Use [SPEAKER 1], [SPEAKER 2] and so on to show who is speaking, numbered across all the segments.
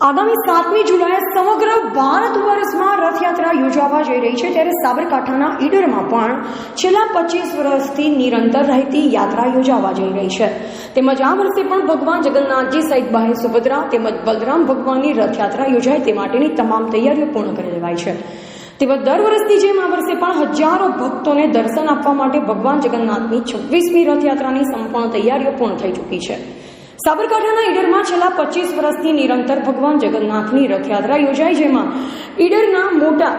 [SPEAKER 1] આગામી સાતમી જુલાઈએ સમગ્ર ભારત વર્ષમાં રથયાત્રા યોજાવા જઈ રહી છે ત્યારે સાબરકાંઠાના ઈડરમાં પણ છેલ્લા પચીસ વર્ષથી નિરંતર રહેતી યાત્રા યોજાવા જઈ રહી છે. તેમજ આ વર્ષે પણ ભગવાન જગન્નાથજી, સહિત બહેન સુભદ્રા તેમજ બલરામ ભગવાનની રથયાત્રા યોજાય તે માટેની તમામ તૈયારીઓ પૂર્ણ કરી લેવાય છે. તેમજ દર વર્ષની જેમ આ વર્ષે પણ હજારો ભક્તોને દર્શન આપવા માટે ભગવાન જગન્નાથની છવ્વીસમી રથયાત્રાની સંપૂર્ણ તૈયારીઓ પૂર્ણ થઈ ચૂકી છે. સાબરકાંઠાના ઈડરમાં છેલ્લા પચીસ વર્ષથી નિરંતર ભગવાન જગન્નાથની રથયાત્રા યોજાય જેમાં ઈડરના મોટા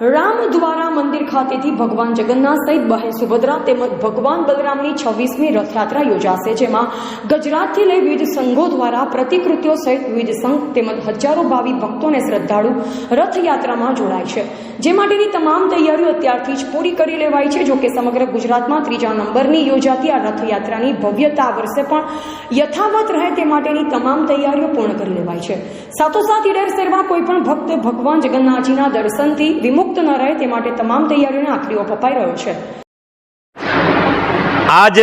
[SPEAKER 1] રામ દ્વારા મંદિર ખાતેથી ભગવાન જગન્નાથ સહિત બહેન સુભદ્રા તેમજ ભગવાન બલરામની છવ્વીસમી રથયાત્રા યોજાશે, જેમાં ગુજરાતથી લઈ વિવિધ સંઘો દ્વારા પ્રતિકૃતિઓ સહિત વિવિધ સંઘ તેમજ હજારો ભાવિ ભક્તોને શ્રદ્ધાળુ રથયાત્રામાં જોડાય છે. જે માટેની તમામ તૈયારીઓ અત્યારથી જ પૂરી કરી લેવાઈ છે, જોકે સમગ્ર ગુજરાતમાં ત્રીજા નંબરની યોજાતી આ રથયાત્રાની ભવ્યતા વર્ષે પણ યથાવત રહે તે માટેની તમામ તૈયારીઓ પૂર્ણ કરી લેવાઈ છે. સાથોસાથ ઈડર શહેરમાં કોઈપણ ભક્ત ભગવાન જગન્નાથજીના દર્શનથી વિમુક્ત ન રહે તે માટે તમામ તૈયારીઓને આખરી ઓપ અપાઈ રહ્યો છે
[SPEAKER 2] आज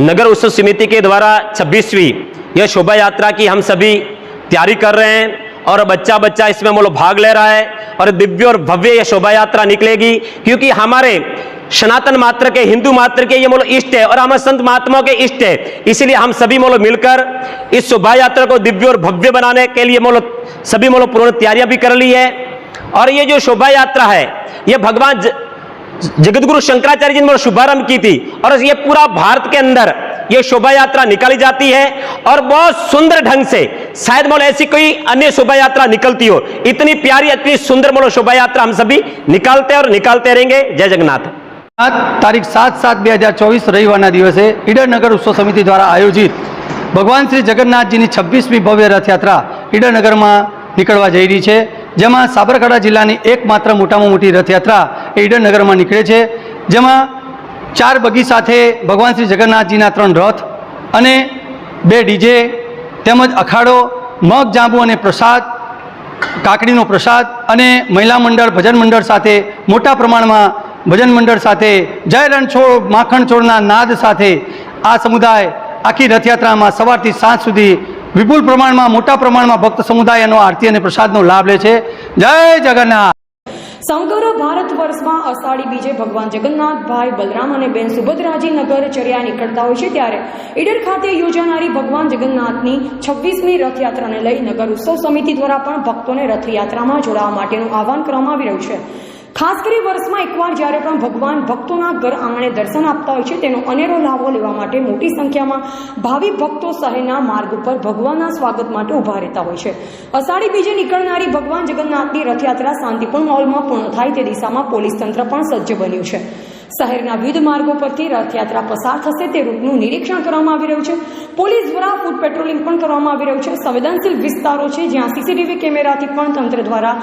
[SPEAKER 2] नगर उत्सव समिति के द्वारा 26वीं यह शोभा यात्रा की हम सभी तैयारी कर रहे हैं और बच्चा बच्चा इसमें हम लोग भाग ले रहा है और दिव्य और भव्य यह शोभा यात्रा निकलेगी क्योंकि हमारे सनातन मात्र के हिंदू मात्र के ये मोलो इष्ट है और हमारे संत महात्माओं के इष्ट है इसलिए हम सभी मोलो मिलकर इस शोभा यात्रा को दिव्य और भव्य बनाने के लिए मोलो सभी मोलो पूर्ण तैयारियां भी कर ली है और ये जो शोभा यात्रा है ये भगवान ज- जगतगुरु शंकराचार्य जी ने शुभारंभ की थी और ये पूरा भारत के अंदर ये शोभा यात्रा निकाली जाती है और बहुत सुंदर ढंग से शायद मोल ऐसी कोई अन्य शोभा यात्रा निकलती हो इतनी प्यारी इतनी सुंदर मोलो शोभा यात्रा हम सभी निकालते हैं और निकालते रहेंगे जय जगन्नाथ
[SPEAKER 3] આ તારીખ સાત સાત બે હજાર ચોવીસ રવિવારના દિવસે ઈડર નગર ઉત્સવ સમિતિ દ્વારા આયોજિત ભગવાન શ્રી જગન્નાથજીની છવ્વીસમી ભવ્ય રથયાત્રા ઈડર નગરમાં નીકળવા જઈ રહી છે જેમાં સાબરકાંઠા જિલ્લાની એકમાત્ર મોટામાં મોટી રથયાત્રા એ નીકળે છે. જેમાં ચાર બગી સાથે ભગવાન શ્રી જગન્નાથજીના ત્રણ રથ અને બે ડીજે તેમજ અખાડો, મગ, જાંબુ અને પ્રસાદ, કાકડીનો પ્રસાદ અને મહિલા મંડળ, ભજન મંડળ સાથે મોટા પ્રમાણમાં ભજન મંડળ સાથે જય રણછોડ માખણ છોડના નાદ સાથે આ સમુદાય આખી રથયાત્રામાં સવારથી સાંજ સુધી વિપુલ પ્રમાણમાં, મોટા પ્રમાણમાં ભક્ત સમુદાયનો આરતી અને પ્રસાદનો લાભ લે છે. જય જગન્નાથ!
[SPEAKER 1] સમગ્ર ભારત વર્ષમાં અષાઢી બીજે ભગવાન જગન્નાથ ભાઈ બલરામ અને બેન સુભદ્રાજી નગર ચર્યા નીકળતા હોય છે ત્યારે ઈડર ખાતે યોજાનારી ભગવાન જગન્નાથની છવ્વીસમી રથયાત્રાને લઈ નગર ઉત્સવ સમિતિ દ્વારા પણ ભક્તોને રથયાત્રામાં જોડાવા માટેનું આહવાન કરવામાં આવી રહ્યું છે. ખાસ કરી વર્ષમાં એકવાર જ્યારે પણ ભગવાન ભક્તોના ઘર આંગણે દર્શન આપતા હોય છે, તેનો અનેરો લાભો લેવા માટે મોટી સંખ્યામાં ભાવિ ભક્તો શહેરના માર્ગ ઉપર ભગવાનના સ્વાગત માટે ઊભા રહેતા હોય છે. અષાઢી બીજે નીકળનારી ભગવાન જગન્નાથની રથયાત્રા શાંતિપૂર્ણ મોલમાં પૂર્ણ થાય તે દિશામાં પોલીસ તંત્ર પણ સજ્જ બન્યું છે. શહેરના વિવિધ માર્ગો પરથી રથયાત્રા પસાર થશે તે રૂટનું નિરીક્ષણ કરવામાં આવી રહ્યું છે. પોલીસ દ્વારા ફૂટ પેટ્રોલિંગ પણ કરવામાં આવી રહ્યું છે. સંવેદનશીલ વિસ્તારો છે જ્યાં સીસીટીવી કેમેરાથી પણ તંત્ર દ્વારા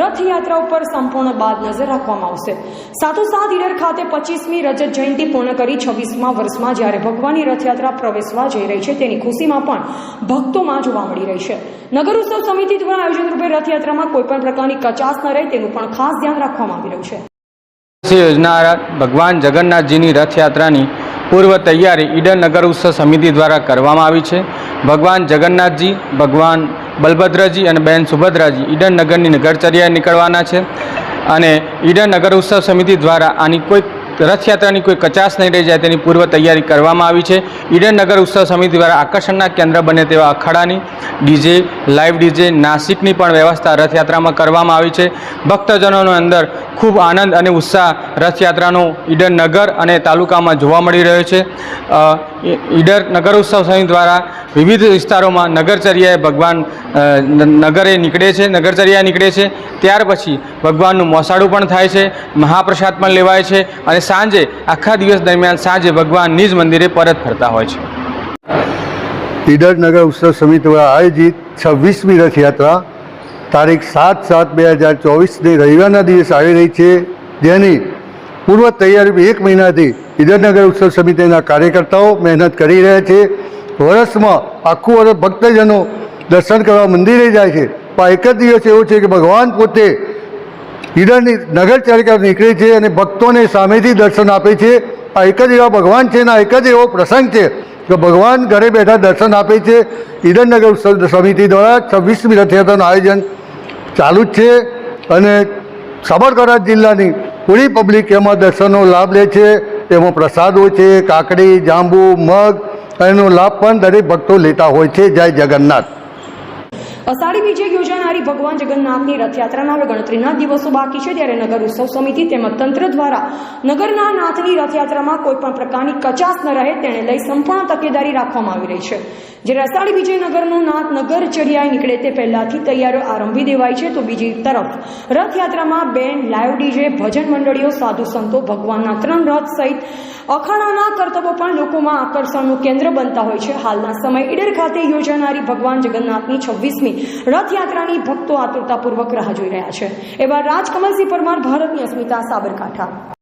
[SPEAKER 1] રથયાત્રા ઉપર સંપૂર્ણ બાદ નજર રાખવામાં આવશે. સાથોસાથ ઈડર ખાતે પચીસમી રજત જયંતિ પૂર્ણ કરી છવ્વીસમા વર્ષમાં જ્યારે ભગવાનની રથયાત્રા પ્રવેશવા જઈ રહી છે, તેની ખુશીમાં પણ ભક્તોમાં જોવા મળી રહી છે. નગર ઉત્સવ સમિતિ દ્વારા આયોજન રૂપે રથયાત્રામાં કોઈપણ પ્રકારની કચાશ ન રહે તેનું પણ ખાસ ધ્યાન રાખવામાં આવી રહ્યું છે.
[SPEAKER 4] યોજનારા ભગવાન જગન્નાથજીની રથયાત્રાની પૂર્વ તૈયારી ઈડન નગર ઉત્સવ સમિતિ દ્વારા કરવામાં આવી છે. ભગવાન જગન્નાથજી, ભગવાન બલભદ્રજી અને બહેન સુભદ્રાજી ઈડન નગરની નગરચર્યાએ નીકળવાના છે. અને ઈડન નગર ઉત્સવ સમિતિ દ્વારા આની કોઈ રથયાત્રાની કોઈ કચાશ નહીં રહી જાય તેની પૂર્વ તૈયારી કરવામાં આવી છે. ઈડન નગર ઉત્સવ સમિતિ દ્વારા આકર્ષણના કેન્દ્ર બને તેવા અખાડાની ડીજે, લાઈવ ડીજે, નાસિકની પણ વ્યવસ્થા રથયાત્રામાં કરવામાં આવી છે. ભક્તજનોનો અંદર ખૂબ આનંદ અને ઉત્સાહ રથયાત્રાનો ઈડન નગર અને તાલુકામાં જોવા મળી રહ્યો છે. ઈડર નગર ઉત્સવ સમિતિ દ્વારા વિવિધ વિસ્તારોમાં નગરચર્યાએ ભગવાન નગરે નીકળે છે નગરચર્યા નીકળે છે. ત્યાર પછી ભગવાનનું મોસાળું પણ થાય છે, મહાપ્રસાદ પણ લેવાય છે અને સાંજે, આખા દિવસ દરમિયાન સાંજે ભગવાન નિજ મંદિરે પરત ફરતા હોય છે.
[SPEAKER 5] ઈડર નગર ઉત્સવ સમિતિ દ્વારા આયોજિત છવ્વીસમી રથયાત્રા તારીખ સાત સાત બે હજાર ચોવીસની રવિવારના દિવસે આવી રહી છે. જેની પૂર્વ તૈયારી એક મહિનાથી ઈડરનગર ઉત્સવ સમિતિના કાર્યકર્તાઓ મહેનત કરી રહ્યા છે. વર્ષમાં આખું વર્ષ ભક્તજનો દર્શન કરવા મંદિરે જાય છે. પણ એક જ દિવસ એવો છે કે ભગવાન પોતે ઈડરની નગર ચારિકા નીકળે છે અને ભક્તોને સામેથી દર્શન આપે છે. આ એક જ એવા ભગવાન છે અને એક જ એવો પ્રસંગ છે કે ભગવાન ઘરે બેઠા દર્શન આપે છે. ઈડનનગર સમિતિ દ્વારા છવ્વીસમી રથયાત્રાનું આયોજન ચાલુ જ છે અને સાબરકાંઠા જિલ્લાની પૂરી પબ્લિક એમાં દર્શનનો લાભ લે છે. એમાં પ્રસાદો છે, કાકડી, જાંબુ, મગ એનો લાભ પણ દરેક ભક્તો લેતા હોય છે. જય જગન્નાથ.
[SPEAKER 1] અષાઢી બીજે યોજાનારી ભગવાન જગન્નાથની રથયાત્રાના ગણતરીના દિવસો બાકી છે ત્યારે નગર ઉત્સવ સમિતિ તેમજ તંત્ર દ્વારા નગરના નાથની રથયાત્રામાં કોઈ પણ પ્રકારની કચાસ ન રહે તેને લઈ સંપૂર્ણ તકેદારી રાખવામાં આવી રહી છે. જ્યારે અષાઢી બીજે નગરનું નાથ નગર ચડિયાએ નીકળે તે પહેલાથી તૈયારીઓ આરંભી દેવાય છે તો બીજી તરફ રથયાત્રામાં બેન્ડ લાઈવ ડીજે, ભજન મંડળીઓ, સાધુ સંતો, ભગવાનના ત્રણ રથ સહિત અખાણાના કરતબો પણ લોકોમાં આકર્ષણનું કેન્દ્ર બનતા હોય છે. હાલના સમય ઈડર ખાતે યોજાનારી ભગવાન જગન્નાથની છવ્વીસમી રથયાત્રાની ભક્તો આતુરતાપૂર્વક રાહ જોઈ રહ્યા છે. એવા રાજકમલસિંહ પરમાર ભારતની અસ્મિતા સાબરકાંઠા.